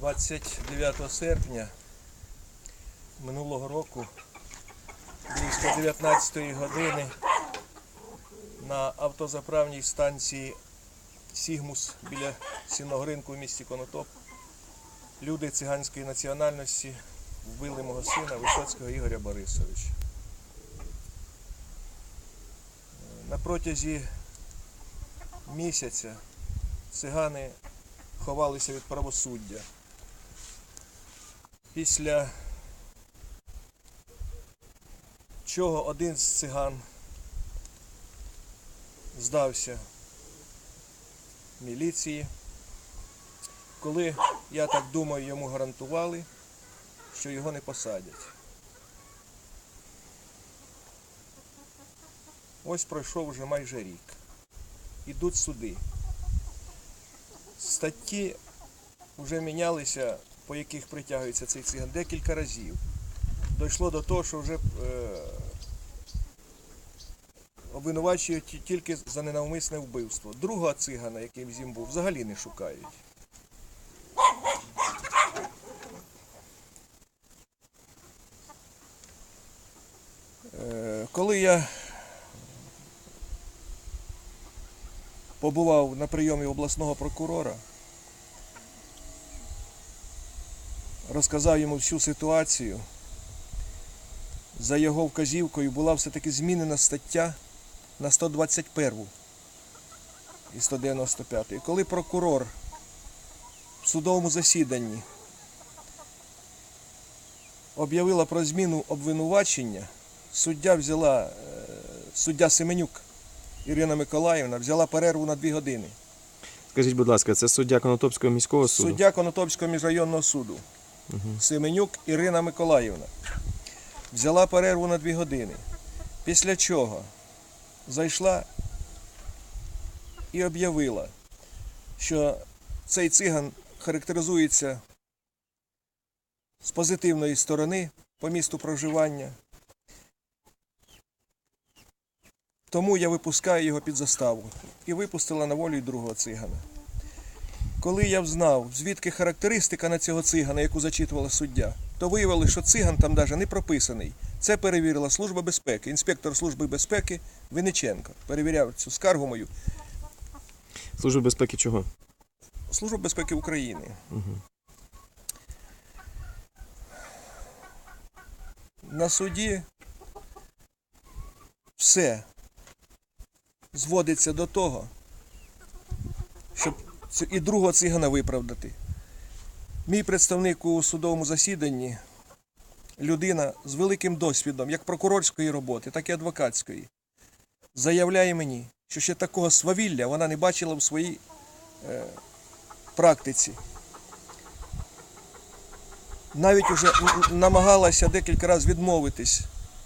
29 серпня минулого року близько 19 години на автозаправній станції Сігмус біля сінного ринку в місті Конотоп люди циганської національності вбили мого сина Висоцького Ігоря Борисовича. На протязі місяця цигани ховалися від правосуддя. Після чого один з циган здався міліції, коли, я так думаю, йому гарантували, що його не посадять. Ось пройшов вже майже рік. Ідуть суди. Статті вже мінялися, по яких притягується цей циган, декілька разів. Дійшло до того, що вже е, обвинувачують тільки за ненавмисне вбивство. Другого цигана, яким зім був, взагалі не шукають. Е, Коли я побував на прийомі обласного прокурора, розказав йому всю ситуацію. За його вказівкою була все-таки змінена стаття на 121 і 195. І коли прокурор в судовому засіданні об'явила про зміну обвинувачення, суддя взяла, е, суддя Семенюк Ірина Миколаївна взяла перерву на дві години. Скажіть, будь ласка, це суддя Конотопського міського суду? Суддя Конотопського міжрайонного суду Семенюк Ірина Миколаївна взяла перерву на дві години. Після чого зайшла і об'явила, що цей циган характеризується з позитивної сторони по місту проживання. Тому я випускаю його під заставу і випустила на волю й другого цигана. Коли я взнав, звідки характеристика на цього цигана, яку зачитувала суддя, то виявилося, що циган там навіть не прописаний. Це перевірила Служба безпеки, інспектор Служби безпеки Винниченко. Перевіряв цю скаргу мою. Служба безпеки чого? Служба безпеки України. На суді все зводиться до того, і другого цигана виправдати. Мій представник у судовому засіданні людина з великим досвідом як прокурорської роботи, так і адвокатської, заявляє мені, що ще такого свавілля вона не бачила в своїй е, практиці. Навіть н- намагалася декілька разів відмовитись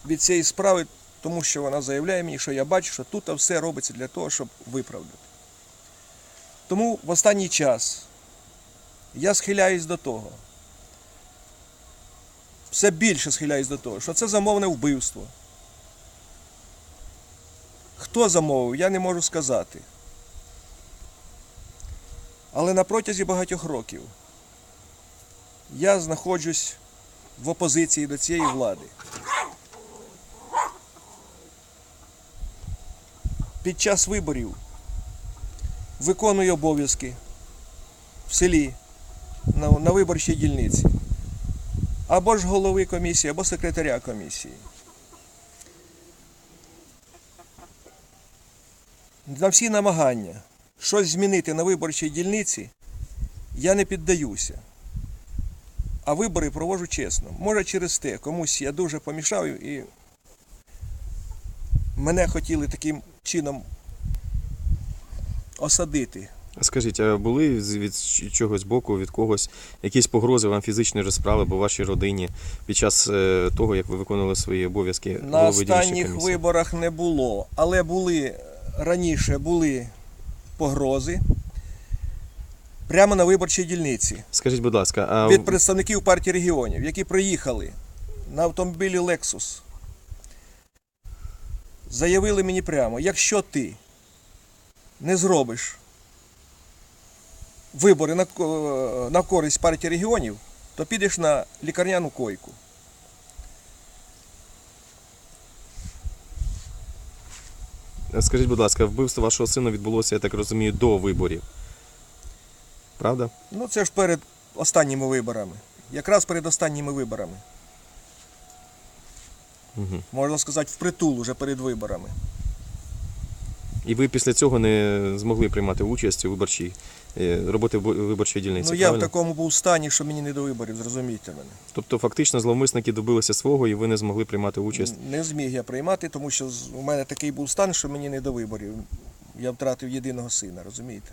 від цієї справи, тому що вона заявляє мені, що я бачу, що тут все робиться для того, щоб виправдати. Тому в останній час я схиляюсь до того, все більше схиляюсь до того, що це замовне вбивство. Хто замовив, я не можу сказати. Але на протязі багатьох років я знаходжусь в опозиції до цієї влади. Під час виборів виконую обов'язки в селі на, на виборчій дільниці. Або ж голови комісії, або секретаря комісії. На всі намагання щось змінити на виборчій дільниці я не піддаюся. А вибори проводжу чесно. Може через те, комусь я дуже помішав і мене хотіли таким чином осадити. Скажіть, а були від чогось боку, від когось якісь погрози вам фізичної розправи або вашій родині під час е, того, як ви виконували свої обов'язки На останніх виборах не було, але були раніше були погрози прямо на виборчій дільниці Скажіть, будь ласка, а від представників партії регіонів, які приїхали на автомобілі Lexus. Заявили мені прямо, якщо ти не зробиш вибори на, на користь партії регіонів, то підеш на лікарняну койку. Скажіть, будь ласка, вбивство вашого сина відбулося, я так розумію, до виборів. Правда? Ну, це ж перед останніми виборами. Якраз перед останніми виборами. Угу. Можна сказати, впритул уже перед виборами. І ви після цього не змогли приймати участь у виборчій е, роботи в виборчій дільниці. ну, я в такому був стані, що мені не до виборів, зрозумійте мене. Тобто, фактично, зловмисники добилися свого, і ви не змогли приймати участь. Не зміг я приймати, тому що у мене такий був стан, що мені не до виборів. Я втратив єдиного сина, розумієте?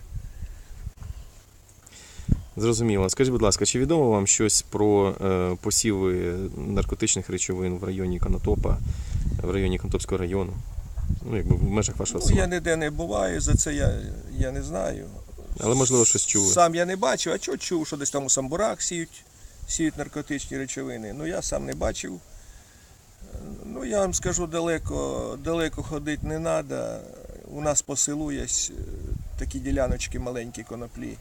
Зрозуміло. Скажіть, будь ласка, чи відомо вам щось про е, посіви наркотичних речовин в районі Конотопа, в районі Конотопського району? Ну, якби в межах вашого Ну, села. я ніде не буваю, за це я, я не знаю. Але, можливо, щось чули. Сам я не бачив, а що чув, що десь там у самбурах сіють, сіють наркотичні речовини. Ну я сам не бачив. Ну я вам скажу, далеко, далеко ходити не треба. У нас по селу є е, такі діляночки маленькі коноплі.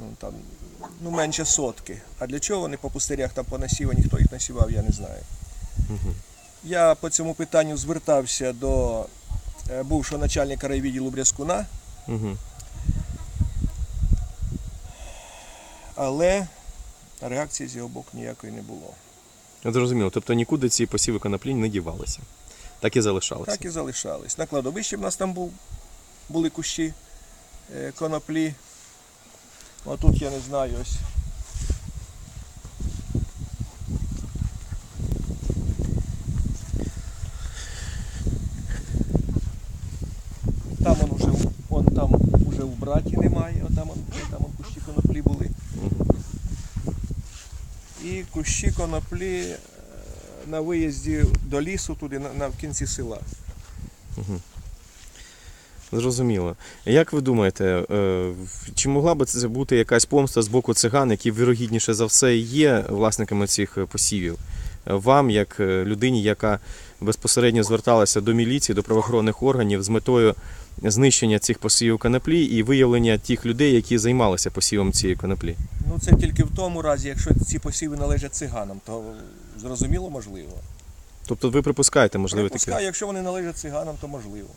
Ну там ну, менше сотки. А для чого вони по пустирях там понасівані, хто їх насівав, я не знаю. Мгм. Я по цьому питанню звертався до е, бувшого начальника райвідділу Брязкуна. Угу. Але реакції з його боку ніякої не було. Зрозуміло. Тобто нікуди ці посіви коноплі не дівалися. Так і залишалися. Так і залишались. На кладовищі в нас там був, були кущі е, коноплі. А тут я не знаю ось. Там он уже, он там уже в браті немає, отам он, там он кущі коноплі були. Мгм. І кущі коноплі е, на виїзді до лісу, туди на, на в кінці села. Зрозуміло. Як ви думаєте, е, чи могла би це бути якась помста з боку циган, які вірогідніше за все є власниками цих е, посівів? Вам, як е, людині, яка безпосередньо зверталася до міліції, до правоохоронних органів з метою знищення цих посівів коноплі і виявлення тих людей, які займалися посівом цієї коноплі? Ну це тільки в тому разі, якщо ці посіви належать циганам, то зрозуміло можливо. Тобто ви припускаєте, можливо, Припускаю, якщо вони належать циганам, то можливо.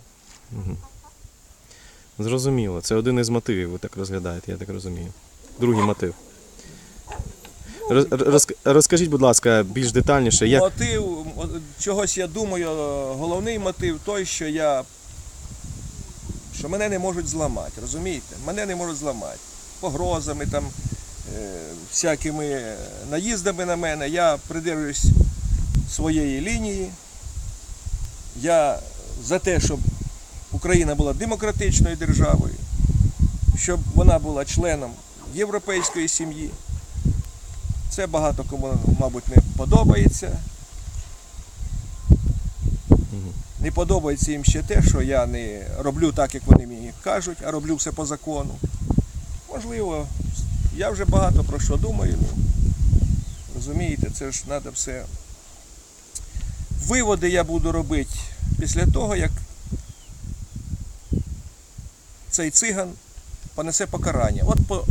Зрозуміло. Це один із мотивів, ви так розглядаєте, я так розумію. Другий мотив. Роз- роз- Розкажіть, будь ласка, більш детальніше, як Мотив, чогось я думаю, головний мотив той, що я. що мене не можуть зламати, розумієте? Мене не можуть зламати. Погрозами, там, е, всякими наїздами на мене. Я придержуюсь своєї лінії. Я за те, щоб Україна була демократичною державою, щоб вона була членом європейської сім'ї. Це багато кому, мабуть, не подобається. Не подобається їм ще те, що я не роблю так, як вони мені кажуть, а роблю все по закону. Можливо, я вже багато про що думаю. Ну, розумієте, це ж треба все. Виводи я буду робити після того, як цей циган понесе покарання. От по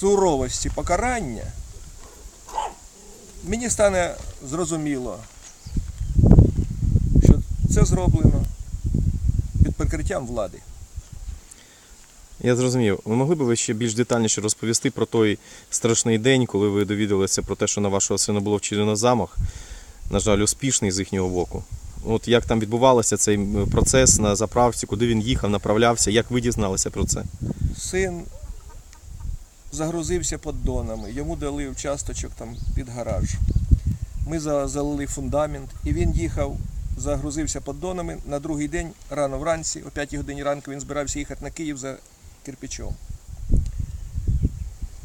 суровості покарання мені стане зрозуміло, що це зроблено під прикриттям влади. я зрозумів, ви могли б ви ще більш детальніше розповісти про той страшний день, коли ви довідалися про те, що на вашого сина було вчинено замах, на жаль, успішний з їхнього боку. От як там відбувався цей процес на заправці, куди він їхав, направлявся, як ви дізналися про це? Син загрузився поддонами, йому дали участочок там під гараж. Ми залили фундамент, і він їхав, загрузився поддонами. На другий день, рано вранці, о 5 годині ранку, він збирався їхати на Київ за кирпичом.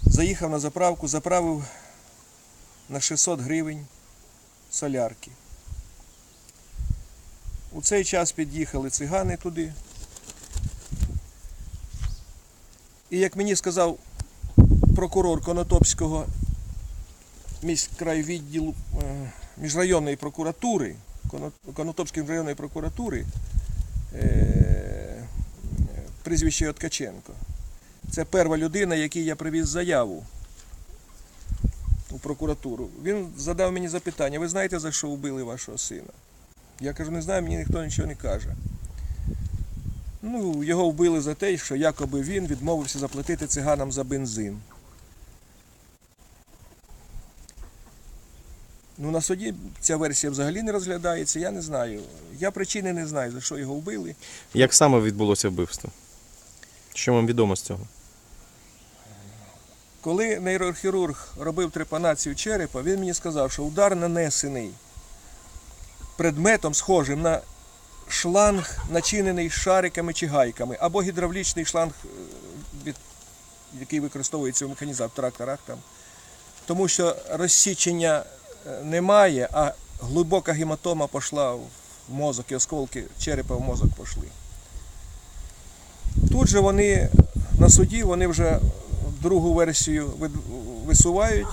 Заїхав на заправку, заправив на 600 гривень солярки. У цей час під'їхали цигани туди. І як мені сказав прокурор Конотопського міськрайвідділу е, міжрайонної прокуратури, Конотопської міжрайонної прокуратури, е, прізвище його Ткаченко. Це перша людина, якій я привіз заяву у прокуратуру. Він задав мені запитання: ви знаєте, за що вбили вашого сина? Я кажу, не знаю, мені ніхто нічого не каже. Ну, його вбили за те, що якоби він відмовився заплатити циганам за бензин. Ну, на суді ця версія взагалі не розглядається, я не знаю. Я причини не знаю, за що його вбили. Як саме відбулося вбивство? Що вам відомо з цього? Коли нейрохірург робив трепанацію черепа, він мені сказав, що удар нанесений предметом, схожим на шланг, начинений шариками чи гайками, або гідравлічний шланг, е, який використовується в механізаторах, тракторах там. Тому що розсічення немає, а глибока гематома пішла в мозок, і осколки черепа в мозок пішли. Тут же вони на суді вони вже другу версію висувають,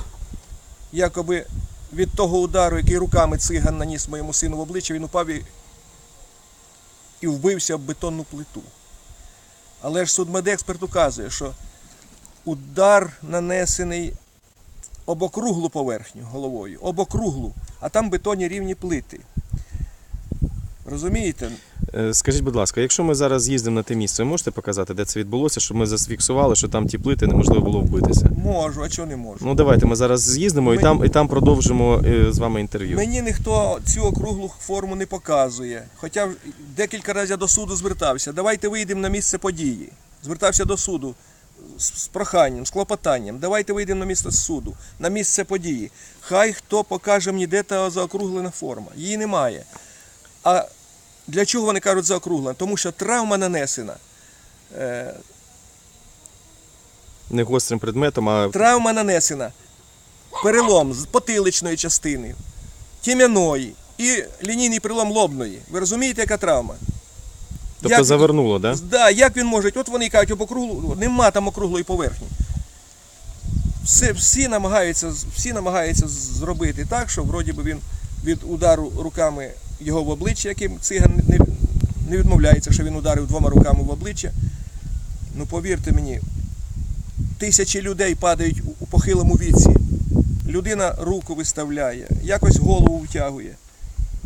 якоби від того удару, який руками циган наніс моєму сину в обличчя, він упав і, і вбився об бетонну плиту. Але ж судмедексперт указує, що удар нанесений об округлу поверхню головою, об округлу, а там бетонні рівні плити. Розумієте? Е, Скажіть, будь ласка, якщо ми зараз їздимо на те місце, ви можете показати, де це відбулося, щоб ми зафіксували, що там ті плити неможливо було вбитися? Можу, а чого не можу? Ну давайте ми зараз з'їздимо і там, і там продовжимо е, з вами інтерв'ю. Мені ніхто цю округлу форму не показує. Хоча в- декілька разів я до суду звертався. Давайте вийдемо на місце події. Звертався до суду з, проханням, з клопотанням. Давайте вийдемо на місце суду, на місце події. Хай хто покаже мені, де та заокруглена форма. Її немає. А для чого вони кажуть заокруглена? Тому що травма нанесена. Е, Не гострим предметом, а Травма нанесена. Перелом з потиличної частини, тім'яної і лінійний перелом лобної. Ви розумієте, яка травма? Тобто Як- завернуло, да? Да, як він може? От вони кажуть, об округлу, нема там округлої поверхні. Все, всі, намагаються, всі намагаються зробити так, що вроді би він від удару руками його в обличчя, яким циган не, не відмовляється, що він ударив двома руками в обличчя. Ну повірте мені, тисячі людей падають у, у похилому віці. Людина руку виставляє, якось голову втягує.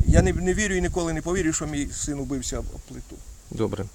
Я не, не вірю і ніколи не повірю, що мій син убився об плиту. Добре.